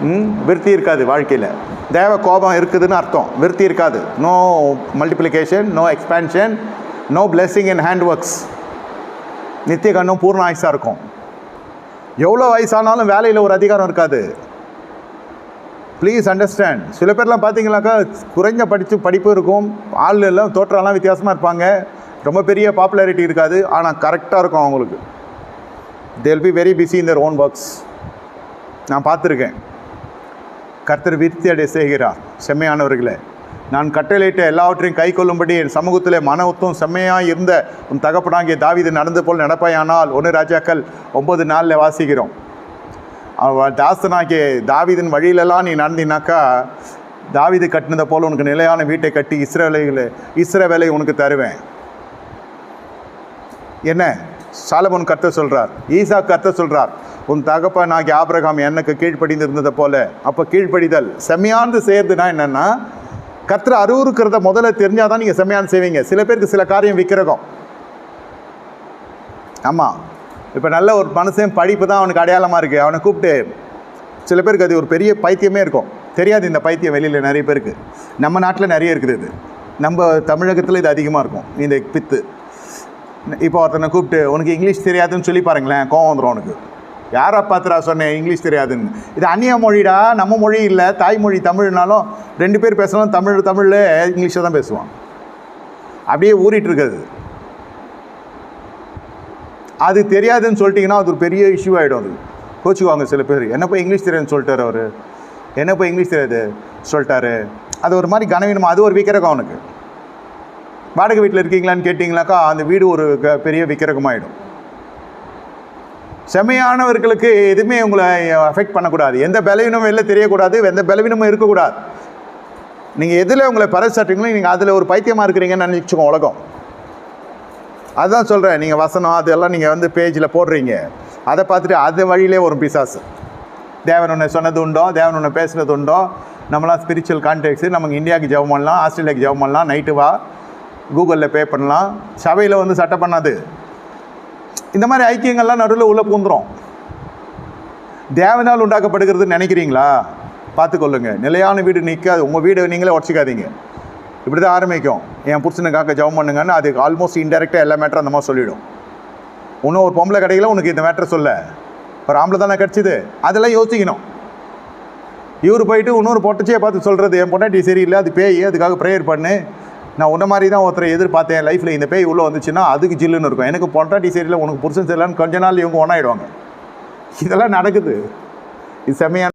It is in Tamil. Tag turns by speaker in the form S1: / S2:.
S1: ம்? விருத்தி இருக்காது வாழ்க்கையில். தேவ கோபம் இருக்குதுன்னு அர்த்தம். விருத்தி இருக்காது. No multiplication no expansion no blessing in hand works நித்திய கண்ணும் பூர்ண ஆயுசாக இருக்கும். எவ்வளோ வயசானாலும் வேலையில் ஒரு அதிகாரம் இருக்காது. ப்ளீஸ் அண்டர்ஸ்டாண்ட் சில பேர்லாம் பார்த்தீங்கன்னாக்கா குறைஞ்ச படித்து படிப்பு இருக்கும். ஆள் எல்லாம் தோற்றம்லாம் வித்தியாசமாக இருப்பாங்க. ரொம்ப பெரிய பாப்புலாரிட்டி இருக்காது. ஆனால் கரெக்டாக இருக்கும் அவங்களுக்கு. They'll be very busy in their own works நான் பார்த்துருக்கேன். கர்த்தர் விருத்தி அடைய செய்கிறார். செம்மையானவர்களே நான் கட்டளையிட்ட எல்லாவற்றையும் கை கொள்ளும்படி என் சமூகத்தில் மன உத்தம் செம்மையாக இருந்த உன் தகப்பனாகிய தாவீது நடந்து போல் நடப்பாயானால் ஒன்று ராஜாக்கள் ஒன்பது நாளில் வாசிக்கிறோம். அவன் தாசனாகிய தாவீதின் வழியிலெல்லாம் நீ நடந்தினாக்கா தாவிது கட்டினதை போல் உனக்கு நிலையான வீட்டை கட்டி இஸ்ரவேலை இஸ்ரவேலை உனக்கு தருவேன். என்ன? சாலமோன் கர்த்தர் சொல்கிறார் ஈசா கர்த்தர் சொல்கிறார் உன் தகப்பன் ஆகிய ஆபிரகாம் எனக்கு கீழ்ப்படிந்து இருந்ததை போல. அப்போ கீழ்ப்படிதல் செம்மையாந்து செய்யறதுனா என்னென்னா கர்த்தர் அருவுருக்கிறத முதல்ல தெரிஞ்சால் தான் நீங்கள் செம்மையான செய்வீங்க. சில பேருக்கு சில காரியம் விற்கிறகம் ஆமாம் இப்போ நல்ல ஒரு மனுஷன் படிப்பு தான் அவனுக்கு அடையாளமாக இருக்குது அவனை கூப்பிட்டு சில பேருக்கு அது ஒரு பெரிய பைத்தியமே இருக்கும். தெரியாது இந்த பைத்தியம் வெளியில் நிறைய பேருக்கு. நம்ம நாட்டில் நிறைய இருக்குது இது. நம்ம தமிழகத்தில் இது அதிகமாக இருக்கும். இந்த பித்து. இப்போ ஒருத்தனை கூப்பிட்டு உனக்கு இங்கிலீஷ் தெரியாதுன்னு சொல்லி பாருங்களேன் கோவம் வந்துடும் உனக்கு. யாரை பார்த்துடா சொன்னேன் இங்கிலீஷ் தெரியாதுன்னு. இது அந்நிய மொழிடா? நம்ம மொழி இல்லை தாய்மொழி தமிழ்னாலும் ரெண்டு பேர் பேசணும் தமிழ் தமிழில் இங்கிலீஷில் தான் பேசுவான். அப்படியே ஊறிட்டு இருக்குது. அது தெரியாதுன்னு சொல்லிட்டீங்கன்னா அது ஒரு பெரிய இஷ்யூ ஆகிடும் அது. கோச்சுக்குவாங்க சில பேர். என்ன போய் இங்கிலீஷ் தெரியாதுன்னு சொல்லிட்டார் அவர்? என்ன போய் இங்கிலீஷ் தெரியாது? சொல்லிட்டாரு. அது ஒரு மாதிரி கனவீனமாக அது ஒரு விக்கிரகம் அவனுக்கு. வாடகை வீட்டில் இருக்கீங்களான்னு கேட்டிங்கனாக்கா அந்த வீடு ஒரு பெரிய விக்கிரகமாயிடும். செம்மையானவர்களுக்கு எதுவுமே உங்களை அஃபெக்ட் பண்ணக்கூடாது. எந்த பலவீனமும் வெளில தெரியக்கூடாது எந்த பலவீனமும் இருக்கக்கூடாது. நீங்கள் எதில் உங்களை பறைசாட்டுங்களோ நீங்கள் அதில் ஒரு பைத்தியமாக இருக்கிறீங்கன்னு நினச்சிக்கோ உலகம். அதுதான் சொல்கிறேன் நீங்கள் வசனம் அதெல்லாம் நீங்கள் வந்து பேஜில் போடுறீங்க. அதை பார்த்துட்டு அது வழியிலே வரும் பிசாசு. தேவன் ஒன்று சொன்னது உண்டோ தேவன் ஒன்று பேசுனது உண்டோ நம்மளாம் ஸ்பிரிச்சுவல் கான்டாக்ட்ஸு நமக்கு இந்தியாவுக்கு ஜெபம் பண்ணலாம் ஆஸ்திரேலியாவுக்கு ஜெபம் பண்ணலாம் நைட்டு வா. கூகுளில் பே பண்ணலாம். சபையில் வந்து சட்டை பண்ணாது. இந்த மாதிரி ஐக்கியங்கள்லாம் நடுவில் உள்ளே பூந்துரும். தேவனால் உண்டாக்கப்படுகிறதுன்னு நினைக்கிறீங்களா? பார்த்துக்கொள்ளுங்க. நிலையான வீடு நிற்காது உங்கள் வீடு நீங்களே உடச்சிக்காதீங்க. இப்படி தான் ஆரம்பிக்கும். என் புருஷனுக்காக ஜவம் பண்ணுங்கன்னு அது ஆல்மோஸ்ட் இன்டெரக்டாக எல்லா மேட்டரும் அந்த மாதிரி சொல்லிவிடும் இன்னும் ஒரு பொம்பளை கிடைக்கல உனக்கு இந்த மேட்டரை சொல்ல. ஒரு ஆம்பளை தானே கிடச்சிது? அதெல்லாம் யோசிக்கணும். இவர் போயிட்டு இன்னொரு பொட்டச்சியை பார்த்து சொல்கிறது என் பொண்டாட்டி சரியில்லை அது பேய் அதுக்காக ப்ரேயர் பண்ணு. நான் உன்ன மாதிரி தான் ஒருத்தரை எதிர்பார்த்தேன். லைஃப்பில் இந்த பேய் உள்ளே வந்துச்சுன்னா அதுக்கு ஜில்லுன்னு இருக்கும். எனக்கு பொண்டாட்டி சரியில்லை உனக்கு புருஷன் சரியில்லைன்னு கொஞ்ச நாள் இவங்க ஒன்றாயிடுவாங்க இதெல்லாம் நடக்குது. இது செம்மையான